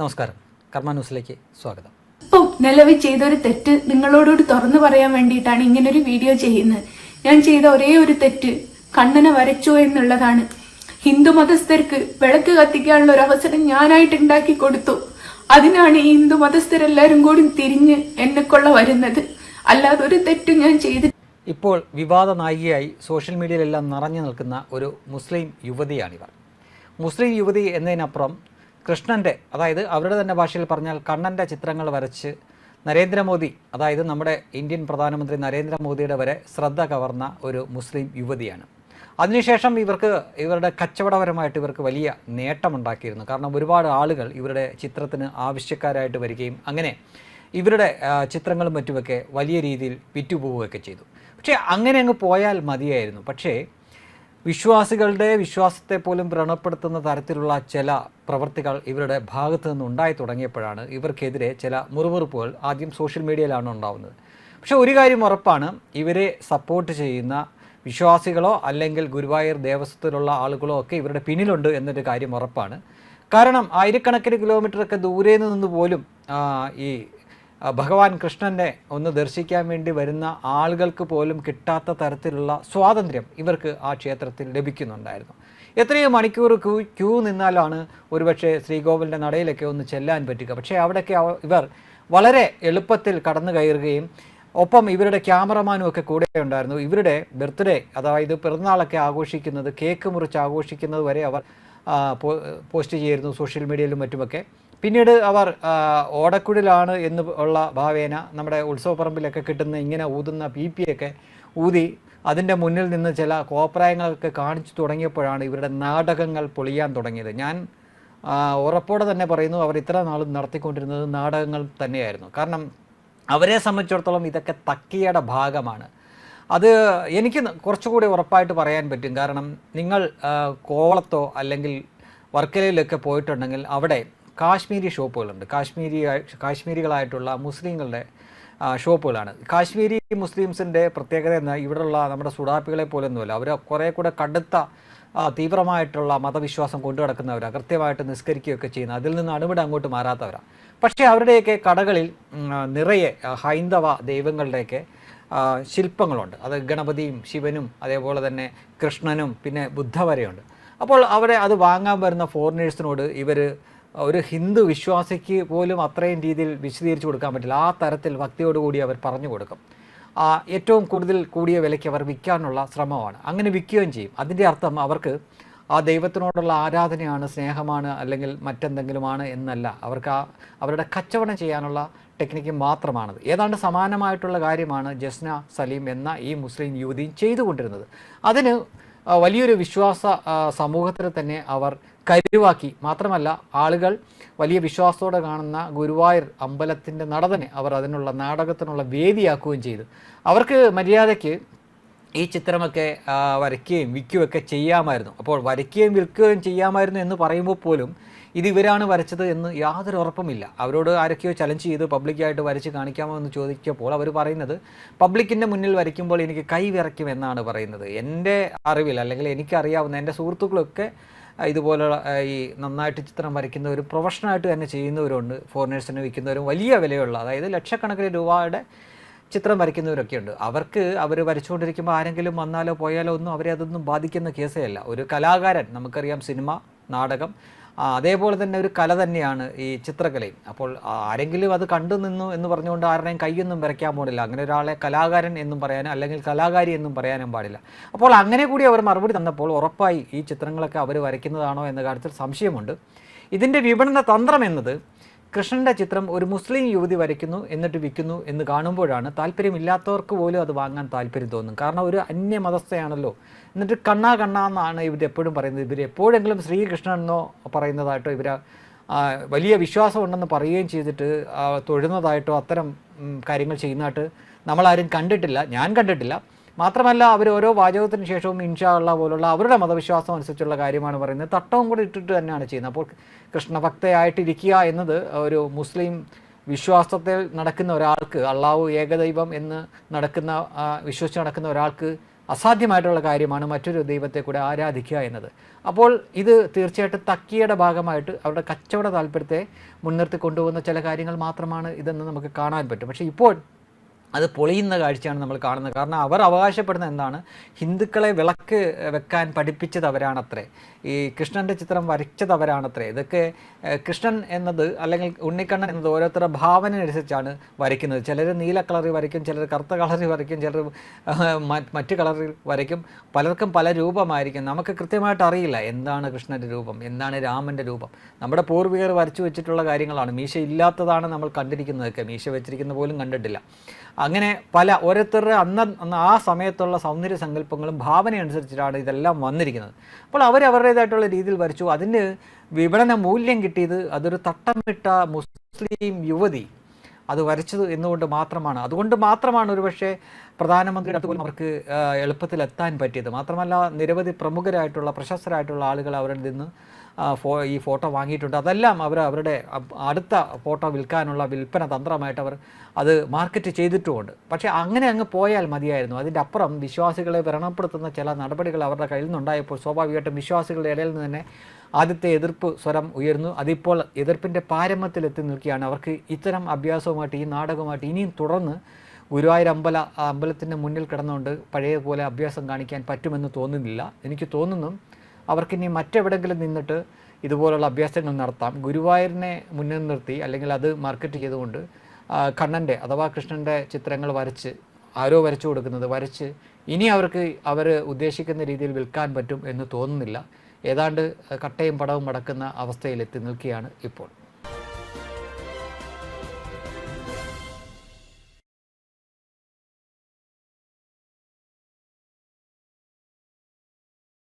നമസ്കാരം. കർമ്മ ന്യൂസിലേക്ക് സ്വാഗതം. ഇപ്പൊ നിലവിൽ ചെയ്തൊരു തെറ്റ് നിങ്ങളോടോട് തുറന്നു പറയാൻ വേണ്ടിയിട്ടാണ് ഇങ്ങനൊരു വീഡിയോ ചെയ്യുന്നത്. ഞാൻ ചെയ്ത ഒരേ ഒരു തെറ്റ് കണ്ണനെ വരച്ചു എന്നുള്ളതാണ്. ഹിന്ദു മതസ്ഥർക്ക് വിളക്ക് കത്തിക്കാനുള്ള ഒരു അവസരം ഞാനായിട്ട് ഉണ്ടാക്കി കൊടുത്തു. അതിനാണ് ഈ ഹിന്ദു മതസ്ഥരെല്ലാരും കൂടി തിരിഞ്ഞ് എന്നെക്കൊള്ള വരുന്നത്. അല്ലാതെ ഒരു തെറ്റ് ഞാൻ ചെയ്ത് ഇപ്പോൾ വിവാദ നായികയായി സോഷ്യൽ മീഡിയയിലെല്ലാം നിറഞ്ഞു നിൽക്കുന്ന ഒരു മുസ്ലിം യുവതിയാണിവർ. മുസ്ലിം യുവതി എന്നതിനപ്പുറം കൃഷ്ണന്റെ അതായത് അവരുടെ തന്നെ ഭാഷയിൽ പറഞ്ഞാൽ കണ്ണന്റെ ചിത്രങ്ങൾ വരച്ച് നരേന്ദ്രമോദി അതായത് നമ്മുടെ ഇന്ത്യൻ പ്രധാനമന്ത്രി നരേന്ദ്രമോദിയുടെ വരെ ശ്രദ്ധ കവർന്ന ഒരു മുസ്ലിം യുവതിയാണ്. അതിനുശേഷം ഇവർക്ക് ഇവരുടെ കച്ചവടപരമായിട്ട് ഇവർക്ക് വലിയ നേട്ടമുണ്ടാക്കിയിരുന്നു. കാരണം ഒരുപാട് ആളുകൾ ഇവരുടെ ചിത്രത്തിന് ആവശ്യക്കാരായിട്ട് വരികയും അങ്ങനെ ഇവരുടെ ചിത്രങ്ങളും മറ്റുമൊക്കെ വലിയ രീതിയിൽ വിറ്റുപോവുകയൊക്കെ ചെയ്തു. പക്ഷേ അങ്ങനെ അങ്ങ് പോയാൽ മതിയായിരുന്നു. പക്ഷേ വിശ്വാസികളുടെ വിശ്വാസത്തെ പോലും വ്രണപ്പെടുത്തുന്ന തരത്തിലുള്ള ചില പ്രവർത്തികൾ ഇവരുടെ ഭാഗത്തു നിന്ന് ഉണ്ടായി തുടങ്ങിയപ്പോഴാണ് ഇവർക്കെതിരെ ചില മുറിവുറുപ്പുകൾ ആദ്യം സോഷ്യൽ മീഡിയയിലാണ് ഉണ്ടാവുന്നത്. പക്ഷേ ഒരു കാര്യം ഉറപ്പാണ് ഇവരെ സപ്പോർട്ട് ചെയ്യുന്ന വിശ്വാസികളോ അല്ലെങ്കിൽ ഗുരുവായൂർ ദേവസ്വത്തിലുള്ള ആളുകളോ ഒക്കെ ഇവരുടെ പിന്നിലുണ്ട് എന്നൊരു കാര്യം ഉറപ്പാണ്. കാരണം ആയിരക്കണക്കിന് കിലോമീറ്ററൊക്കെ ദൂരെ നിന്ന് പോലും ഈ ഭഗവാൻ കൃഷ്ണനെ ഒന്ന് ദർശിക്കാൻ വേണ്ടി വരുന്ന ആളുകൾക്ക് പോലും കിട്ടാത്ത തരത്തിലുള്ള സ്വാതന്ത്ര്യം ഇവർക്ക് ആ ക്ഷേത്രത്തിൽ ലഭിക്കുന്നുണ്ടായിരുന്നു. എത്രയോ മണിക്കൂർ ക്യൂ ക്യൂ നിന്നാലാണ് ഒരുപക്ഷെ ശ്രീകോവിലിന്റെ നടയിലൊക്കെ ഒന്ന് ചെല്ലാൻ പറ്റുക. പക്ഷേ അവിടെയൊക്കെ ഇവർ വളരെ എളുപ്പത്തിൽ കടന്നു കയറുകയും ഒപ്പം ഇവരുടെ ക്യാമറമാനും ഒക്കെ കൂടെ ഉണ്ടായിരുന്നു. ഇവരുടെ ബർത്ത്ഡേ അതായത് പിറന്നാളൊക്കെ ആഘോഷിക്കുന്നത് കേക്ക് മുറിച്ച് ആഘോഷിക്കുന്നത് വരെ അവർ പോസ്റ്റ് ചെയ്തിരുന്നു സോഷ്യൽ മീഡിയയിലും മറ്റുമൊക്കെ. പിന്നീട് അവർ ഓടക്കുഴലാണ് എന്ന് ഉള്ള ഭാവേന നമ്മുടെ ഉത്സവപ്പറമ്പിലൊക്കെ കിട്ടുന്ന ഇങ്ങനെ ഊതുന്ന പി പി ഒക്കെ ഊതി അതിന്റെ മുന്നിൽ നിന്ന് ചില കോപ്രായങ്ങളൊക്കെ കാണിച്ചു തുടങ്ങിയപ്പോഴാണ് ഇവരുടെ നാടകങ്ങൾ പൊളിയാൻ തുടങ്ങിയത്. ഞാൻ ഉറപ്പോടെ തന്നെ പറയുന്നു അവർ ഇത്ര നാളും നടത്തിക്കൊണ്ടിരുന്നത് നാടകങ്ങൾ തന്നെയായിരുന്നു. കാരണം അവരെ സംബന്ധിച്ചിടത്തോളം ഇതൊക്കെ തക്കിയുടെ ഭാഗമാണ്. അത് എനിക്ക് കുറച്ചുകൂടി ഉറപ്പായിട്ട് പറയാൻ പറ്റും. കാരണം നിങ്ങൾ കോവളത്തോ അല്ലെങ്കിൽ വർക്കലയിലൊക്കെ പോയിട്ടുണ്ടെങ്കിൽ അവിടെ കാശ്മീരി ഷോപ്പുകളുണ്ട്. കാശ്മീരി കാശ്മീരികളായിട്ടുള്ള മുസ്ലിങ്ങളുടെ ഷോപ്പുകളാണ്. കാശ്മീരി മുസ്ലിംസിന്റെ പ്രത്യേകത എന്ന് ഇവിടെയുള്ള നമ്മുടെ സുഡാപ്പികളെ പോലൊന്നുമല്ല. അവർ കുറേ കൂടെ കടുത്ത തീവ്രമായിട്ടുള്ള മതവിശ്വാസം കൊണ്ടു നടക്കുന്നവരാണ് കൃത്യമായിട്ട് നിസ്കരിക്കുകയൊക്കെ ചെയ്യുന്ന അതിൽ നിന്ന് അണുവിടെ അങ്ങോട്ട് മാറാത്തവരാണ് പക്ഷേ അവരുടെയൊക്കെ കടകളിൽ നിറയെ ഹൈന്ദവ ദൈവങ്ങളുടെയൊക്കെ ശില്പങ്ങളുണ്ട്. അത് ഗണപതിയും ശിവനും അതേപോലെ തന്നെ കൃഷ്ണനും പിന്നെ ബുദ്ധ വരെയുണ്ട്. അപ്പോൾ അവരെ അത് വാങ്ങാൻ വരുന്ന ഫോറിനേഴ്സിനോട് ഇവർ ഒരു ഹിന്ദു വിശ്വാസിക്ക് പോലും അത്രയും രീതിയിൽ വിശദീകരിച്ചു കൊടുക്കാൻ പറ്റില്ല. ആ തരത്തിൽ ഭക്തിയോടുകൂടി അവർ പറഞ്ഞു കൊടുക്കും. ഏറ്റവും കൂടുതൽ കൂടിയ വിലയ്ക്ക് അവർ വിൽക്കാനുള്ള ശ്രമമാണ്. അങ്ങനെ വിൽക്കുകയും ചെയ്യും. അതിന്റെ അർത്ഥം അവർക്ക് ആ ദൈവത്തിനോടുള്ള ആരാധനയാണ് സ്നേഹമാണ് അല്ലെങ്കിൽ മറ്റെന്തെങ്കിലുമാണ് എന്നല്ല. അവർക്ക് ആ അവരുടെ കച്ചവടം ചെയ്യാനുള്ള ടെക്നിക്ക് മാത്രമാണത്. ഏതാണ്ട് സമാനമായിട്ടുള്ള കാര്യമാണ് ജസ്ന സലീം എന്ന ഈ മുസ്ലിം യുവതിയും ചെയ്തുകൊണ്ടിരുന്നത്. അതിന് വലിയൊരു വിശ്വാസ സമൂഹത്തിൽ തന്നെ അവർ കരുവാക്കി. മാത്രമല്ല ആളുകൾ വലിയ വിശ്വാസത്തോടെ കാണുന്ന ഗുരുവായൂർ അമ്പലത്തിന്റെ നടനെ അവർ അതിനുള്ള നാടകത്തിനുള്ള വേദിയാക്കുകയും ചെയ്തു. അവർക്ക് മര്യാദയ്ക്ക് ഈ ചിത്രമൊക്കെ വരയ്ക്കുകയും വിൽക്കുകയൊക്കെ ചെയ്യാമായിരുന്നു. അപ്പോൾ വരയ്ക്കുകയും വിൽക്കുകയും ചെയ്യാമായിരുന്നു എന്ന് പറയുമ്പോൾ പോലും ഇത് ഇവരാണ് വരച്ചത് എന്ന് യാതൊരു ഉറപ്പുമില്ല. അവരോട് ആരൊക്കെയോ ചലഞ്ച് ചെയ്ത് പബ്ലിക്കായിട്ട് വരച്ച് കാണിക്കാമോ എന്ന് ചോദിക്കപ്പോൾ അവർ പറയുന്നത് പബ്ലിക്കിന്റെ മുന്നിൽ വരയ്ക്കുമ്പോൾ എനിക്ക് കൈ വിറയ്ക്കും എന്നാണ് പറയുന്നത്. എന്റെ അറിവിൽ അല്ലെങ്കിൽ എനിക്കറിയാവുന്ന എന്റെ സുഹൃത്തുക്കളൊക്കെ ഇതുപോലുള്ള ഈ നന്നായിട്ട് ചിത്രം വരയ്ക്കുന്നവരും പ്രൊഫഷണലായിട്ട് തന്നെ ചെയ്യുന്നവരുണ്ട്. ഫോറിനേഴ്സിന് വിൽക്കുന്നവരും വലിയ വിലയുള്ള അതായത് ലക്ഷക്കണക്കിന് രൂപയുടെ ചിത്രം വരയ്ക്കുന്നവരൊക്കെ ഉണ്ട്. അവർക്ക് അവർ വരച്ചുകൊണ്ടിരിക്കുമ്പോൾ ആരെങ്കിലും വന്നാലോ പോയാലോ ഒന്നും അവരെ അതൊന്നും ബാധിക്കുന്ന കേസേ അല്ല. ഒരു കലാകാരൻ നമുക്കറിയാം സിനിമ നാടകം അതേപോലെ തന്നെ ഒരു കല തന്നെയാണ് ഈ ചിത്രകലയും. അപ്പോൾ ആരെങ്കിലും അത് കണ്ടു നിന്നു എന്ന് പറഞ്ഞുകൊണ്ട് ആരുടെയും കൈയൊന്നും വരയ്ക്കാൻ പാടില്ല അങ്ങനെ ഒരാളെ കലാകാരൻ എന്നും പറയാനും അല്ലെങ്കിൽ കലാകാരി എന്നും പറയാനും പാടില്ല. അപ്പോൾ അങ്ങനെ കൂടി അവർ മറുപടി തന്നപ്പോൾ ഉറപ്പായി ഈ ചിത്രങ്ങളൊക്കെ അവർ വരയ്ക്കുന്നതാണോ എന്ന കാര്യത്തിൽ സംശയമുണ്ട്. ഇതിന്റെ വിപണന തന്ത്രം എന്നത് കൃഷ്ണന്റെ ചിത്രം ഒരു മുസ്ലിം യുവതി വരയ്ക്കുന്നു എന്നിട്ട് വിൽക്കുന്നു എന്ന് കാണുമ്പോഴാണ് താല്പര്യമില്ലാത്തവർക്ക് പോലും അത് വാങ്ങാൻ താല്പര്യം തോന്നും. കാരണം ഒരു അന്യ മതസ്ഥയാണല്ലോ എന്നിട്ട് കണ്ണാ കണ്ണാ എന്നാണ് ഇവർ എപ്പോഴും പറയുന്നത്. ഇവർ എപ്പോഴെങ്കിലും ശ്രീകൃഷ്ണൻ എന്നോ പറയുന്നതായിട്ടോ ഇവർ വലിയ വിശ്വാസമുണ്ടെന്ന് പറയുകയും ചെയ്തിട്ട് തൊഴുന്നതായിട്ടോ അത്തരം കാര്യങ്ങൾ ചെയ്യുന്നതായിട്ട് നമ്മളാരും കണ്ടിട്ടില്ല. ഞാൻ കണ്ടിട്ടില്ല. മാത്രമല്ല അവർ ഓരോ വാചകത്തിന് ശേഷവും ഇൻഷാള്ള പോലുള്ള അവരുടെ മതവിശ്വാസം അനുസരിച്ചുള്ള കാര്യമാണ് പറയുന്നത്. തട്ടവും കൂടി ഇട്ടിട്ട് തന്നെയാണ് ചെയ്യുന്നത്. അപ്പോൾ കൃഷ്ണഭക്തയായിട്ടിരിക്കുക എന്നത് ഒരു മുസ്ലിം വിശ്വാസത്തിൽ നടക്കുന്ന ഒരാൾക്ക് അള്ളാഹു ഏകദൈവം എന്ന് നടക്കുന്ന വിശ്വസിച്ച് നടക്കുന്ന ഒരാൾക്ക് അസാധ്യമായിട്ടുള്ള കാര്യമാണ് മറ്റൊരു ദൈവത്തെ കൂടെ ആരാധിക്കുക എന്നത്. അപ്പോൾ ഇത് തീർച്ചയായിട്ടും തക്കിയുടെ ഭാഗമായിട്ട് അവരുടെ കച്ചവട താല്പര്യത്തെ മുൻനിർത്തി കൊണ്ടുപോകുന്ന ചില കാര്യങ്ങൾ മാത്രമാണ് ഇതെന്ന് നമുക്ക് കാണാൻ പറ്റും. പക്ഷേ ഇപ്പോൾ അത് പൊളിയുന്ന കാഴ്ചയാണ് നമ്മൾ കാണുന്നത്. കാരണം അവർ അവകാശപ്പെടുന്ന എന്താണ്? ഹിന്ദുക്കളെ വിളക്ക് വെക്കാൻ പഠിപ്പിച്ചത് അവരാണത്രേ. ഈ കൃഷ്ണന്റെ ചിത്രം വരച്ചത് അവരാണത്രേ. ഇതൊക്കെ കൃഷ്ണൻ എന്നത് അല്ലെങ്കിൽ ഉണ്ണിക്കണ്ണൻ എന്നത് ഓരോരുത്തരുടെ ഭാവന അനുസരിച്ചാണ് വരയ്ക്കുന്നത്. ചിലർ നീല കളറിൽ വരയ്ക്കും ചിലർ കറുത്ത കളറിൽ വരയ്ക്കും ചിലർ മറ്റ് കളറിൽ വരയ്ക്കും. പലർക്കും പല രൂപമായിരിക്കും. നമുക്ക് കൃത്യമായിട്ട് അറിയില്ല എന്താണ് കൃഷ്ണന്റെ രൂപം എന്താണ് രാമന്റെ രൂപം. നമ്മുടെ പൂർവികർ വരച്ചു വെച്ചിട്ടുള്ള കാര്യങ്ങളാണ്. മീശ ഇല്ലാത്തതാണ് നമ്മൾ കണ്ടിരിക്കുന്നതൊക്കെ. മീശ വെച്ചിരിക്കുന്ന പോലും കണ്ടിട്ടില്ല. അങ്ങനെ പല ഓരോരുത്തരുടെ അന്ന ആ സമയത്തുള്ള സൗന്ദര്യ സങ്കല്പങ്ങളും ഭാവന അനുസരിച്ചിട്ടാണ് ഇതെല്ലാം വന്നിരിക്കുന്നത്. അപ്പോൾ അവർ അവരുടേതായിട്ടുള്ള രീതിയിൽ വരച്ചു. അതിന് വിപണന മൂല്യം കിട്ടിയത് അതൊരു തട്ടമിട്ട മുസ്ലിം യുവതി അത് വരച്ചത് എന്നുകൊണ്ട് മാത്രമാണ്. അതുകൊണ്ട് മാത്രമാണ് ഒരുപക്ഷെ പ്രധാനമന്ത്രിയുടെ അടുത്ത് അവർക്ക് എളുപ്പത്തിൽ എത്താൻ പറ്റിയത്. മാത്രമല്ല നിരവധി പ്രമുഖരായിട്ടുള്ള പ്രശസ്തരായിട്ടുള്ള ആളുകൾ അവരിൽ നിന്ന് ഫോ ഈ ഫോട്ടോ വാങ്ങിയിട്ടുണ്ട്. അതെല്ലാം അവർ അവരുടെ അടുത്ത ഫോട്ടോ വിൽക്കാനുള്ള വിൽപ്പന തന്ത്രമായിട്ട് അവർ അത് മാർക്കറ്റ് ചെയ്തിട്ടുമുണ്ട്. പക്ഷേ അങ്ങനെ അങ്ങ് പോയാൽ മതിയായിരുന്നു. അതിന്റെ അപ്പുറം വിശ്വാസികളെ വ്രണപ്പെടുത്തുന്ന ചില നടപടികൾ അവരുടെ കയ്യിൽ നിന്നുണ്ടായപ്പോൾ സ്വാഭാവികമായിട്ടും വിശ്വാസികളുടെ ഇടയിൽ നിന്ന് തന്നെ ആദ്യത്തെ എതിർപ്പ് സ്വരം ഉയർന്നു. അതിപ്പോൾ എതിർപ്പിന്റെ പാരമ്യത്തിലെത്തി നിൽക്കുകയാണ്. അവർക്ക് ഇത്തരം അഭ്യാസവുമായിട്ട് ഈ നാടകവുമായിട്ട് ഇനിയും തുടർന്ന് ഗുരുവായൂർ അമ്പല അമ്പലത്തിന്റെ മുന്നിൽ കിടന്നുകൊണ്ട് പഴയപോലെ അഭ്യാസം കാണിക്കാൻ പറ്റുമെന്ന് തോന്നുന്നില്ല. എനിക്ക് തോന്നുന്നു അവർക്കിനി മറ്റെവിടെങ്കിലും നിന്നിട്ട് ഇതുപോലുള്ള അഭ്യാസങ്ങൾ നടത്താം. ഗുരുവായൂരിനെ മുന്നിൽ നിർത്തി അല്ലെങ്കിൽ അത് മാർക്കറ്റ് ചെയ്തുകൊണ്ട് കണ്ണന്റെ അഥവാ കൃഷ്ണന്റെ ചിത്രങ്ങൾ വരച്ച് ആരോ വരച്ചു കൊടുക്കുന്നത് വരച്ച് ഇനി അവർക്ക് അവർ ഉദ്ദേശിക്കുന്ന രീതിയിൽ വിൽക്കാൻ പറ്റും എന്ന് തോന്നുന്നില്ല. ഏതാണ്ട് കട്ടയും പടവും മടക്കുന്ന അവസ്ഥയിലെത്തി നിൽക്കുകയാണ് ഇപ്പോൾ.